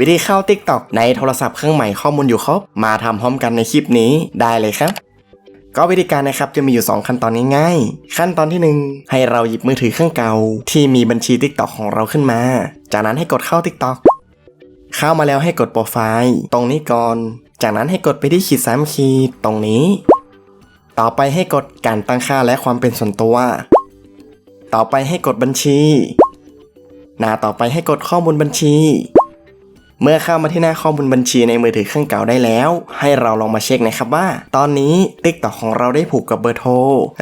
วิธีเข้า TikTok ในโทรศัพท์เครื่องใหม่ข้อมูลอยู่ครบ มาทำพร้อมกันในคลิปนี้ได้เลยครับ ก็วิธีการนะครับจะมีอยู่ 2 ขั้นตอนง่ายๆ ขั้นตอนที่ 1 ให้เราหยิบมือถือเครื่องเก่า ที่มีบัญชี TikTok ของเราขึ้นมา จากนั้นให้กดเข้า TikTok เข้ามาแล้วให้กดโปรไฟล์ตรงนี้ก่อน จากนั้นให้กดไปที่ขีดสามขีดตรงนี้ ต่อไปให้กดการตั้งค่าและความเป็นส่วนตัว ต่อไปให้กดบัญชี หน้าต่อไปให้กดข้อมูลบัญชี เมื่อเข้ามาที่หน้าข้อมูลบัญชีในมือถือเครื่องเก่าได้แล้ว ให้เราลองมาเช็คนะครับว่า ตอนนี้ TikTok ของเราได้ผูกกับเบอร์โทร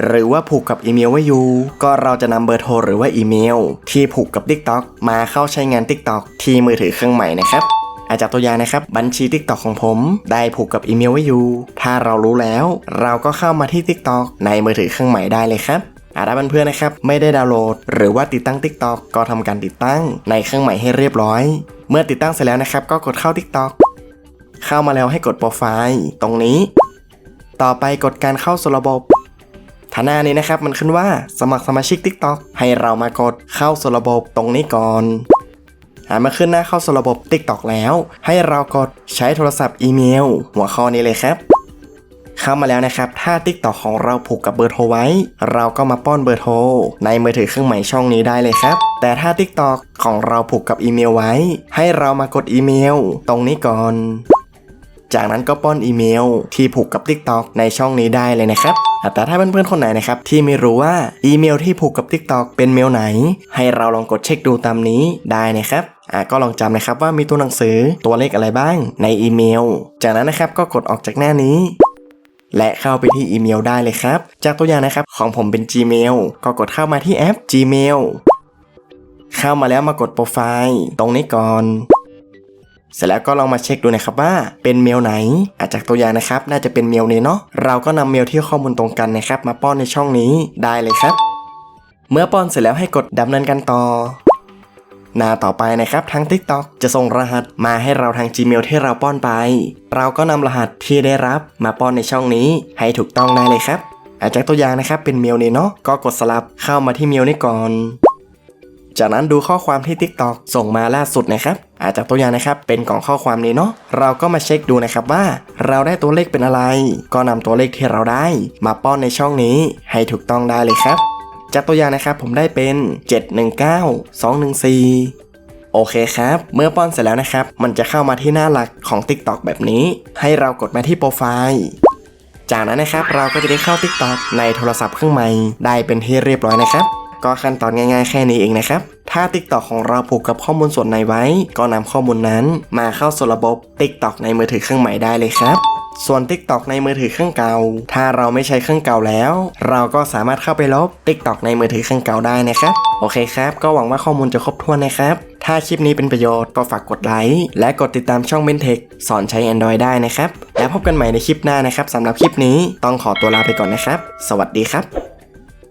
หรือว่าผูกกับอีเมลไว้อยู่ ก็เราจะนำเบอร์โทรหรือว่าอีเมล ที่ผูกกับ TikTok มาเข้าใช้งาน TikTok ที่มือถือเครื่องใหม่นะครับอาจากตัวอย่างนะครับบัญชี TikTok ของผม ได้ผูกกับอีเมลไว้อยู่ ถ้าเรารู้แล้ว เราก็เข้ามาที่ TikTok ในมือถือเครื่องใหม่ได้เลยครับอาถ้าเพื่อนๆนะครับ ไม่ได้ดาวน์โหลด หรือว่าติดตั้ง TikTok ก็ทำการติดตั้งในเครื่องใหม่ให้เรียบร้อย เมื่อติดตั้งเสร็จแล้วนะครับ ก็กดเข้า TikTok เข้ามาแล้วให้กดโปรไฟล์ตรงนี้ ต่อไปกดการเข้าสู่ระบบฐานานี้นะครับมันขึ้นว่าสมัครสมาชิก TikTok ให้เรามากดเข้าสู่ระบบตรงนี้ก่อนหามาขึ้นหน้าเข้าสู่ระบบ TikTok แล้ว ให้เรากดใช้โทรศัพท์อีเมล หัวข้อนี้เลยครับ เข้ามาแล้วนะครับ ถ้า TikTok ของเราผูกกับเบอร์โทรไว้ เราก็มาป้อนเบอร์โทรในมือถือเครื่องใหม่ช่องนี้ได้เลยครับ แต่ถ้า TikTok ของเราผูกกับอีเมลไว้ ให้เรามากดอีเมล ตรงนี้ก่อน จากนั้นก็ป้อนอีเมล ที่ผูกกับ TikTok ในช่องนี้ได้เลยนะครับแต่ถ้าเพื่อนๆคนไหนนะครับที่ไม่รู้ว่าอีเมลที่ผูกกับ TikTok เป็นเมลไหน ให้เราลองกดเช็คดูตามนี้ได้นะครับอะก็ลองจำนะครับว่ามีตัวหนังสือตัวเลขอะไรบ้างในอีเมล จากนั้นนะครับก็กดออกจากหน้านี้ และเข้าไปที่อีเมลได้เลยครับ จากตัวอย่างนะครับของผมเป็น Gmail ก็กดเข้ามาที่แอป Gmail เข้ามาแล้วมากดโปรไฟล์ตรงนี้ก่อน เสร็จแล้วก็ลองมาเช็คดูนะครับว่าเป็นเมลไหนอาจจากตัวอย่างนะครับ น่าจะเป็นเมลนี้เนาะเราก็นำเมลที่ข้อมูลตรงกันนะครับ มาป้อนในช่องนี้ได้เลยครับ เมื่อป้อนเสร็จแล้วให้กดดำเนินการต่อ หน้าต่อไปนะครับทาง TikTok จะส่งรหัสมาให้เราทาง Gmail ที่เราป้อนไป เราก็นำรหัสที่ได้รับมาป้อนในช่องนี้ ให้ถูกต้องได้เลยครับอาจากตัวอย่างนะครับเป็นเมลนี้เนาะก็กดสลับเข้ามาที่เมลนี้ก่อน จากนั้นดูข้อความที่ TikTok ส่งมาล่าสุดนะครับ อาจากตัวอย่างนะครับเป็นกล่องข้อความนี้เนาะเราก็มาเช็คดูนะครับว่า เราได้ตัวเลขเป็นอะไร ก็นำตัวเลขที่เราได้ มาป้อนในช่องนี้ให้ถูกต้องได้เลยครับ จากตัวอย่างนะครับผมได้เป็น 719214โอเคครับ เมื่อป้อนเสร็จแล้วนะครับ มันจะเข้ามาที่หน้าหลักของ TikTok แบบนี้ ให้เรากดมาที่โปรไฟล์ จากนั้นนะครับเราก็จะได้เข้า TikTok ในโทรศัพท์เครื่องใหม่ ได้เป็นที่เรียบร้อยนะครับ ก็ขั้นตอนง่ายๆแค่นี้เองนะครับ ถ้า TikTok ของเราผูกกับข้อมูลส่วนในไว้ ก็นำข้อมูลนั้นมาเข้าสู่ระบบ TikTok ในมือถือเครื่องใหม่ได้เลยครับ ส่วน TikTok ในมือถือเครื่องเก่า ถ้าเราไม่ใช้เครื่องเก่าแล้ว เราก็สามารถเข้าไปลบ TikTok ในมือถือเครื่องเก่าได้นะครับ โอเคครับ ก็หวังว่าข้อมูลจะครบถ้วนนะครับ ถ้าคลิปนี้เป็นประโยชน์ก็ฝากกดไลค์ และกดติดตามช่อง b e n t e c h สอนใช้ Android ได้นะครับ แล้วพบกันใหม่ในคลิปหน้านะครับสำหรับคลิปนี้ต้องขอตัวลาไปก่อนนะครับ สวัสดีครับ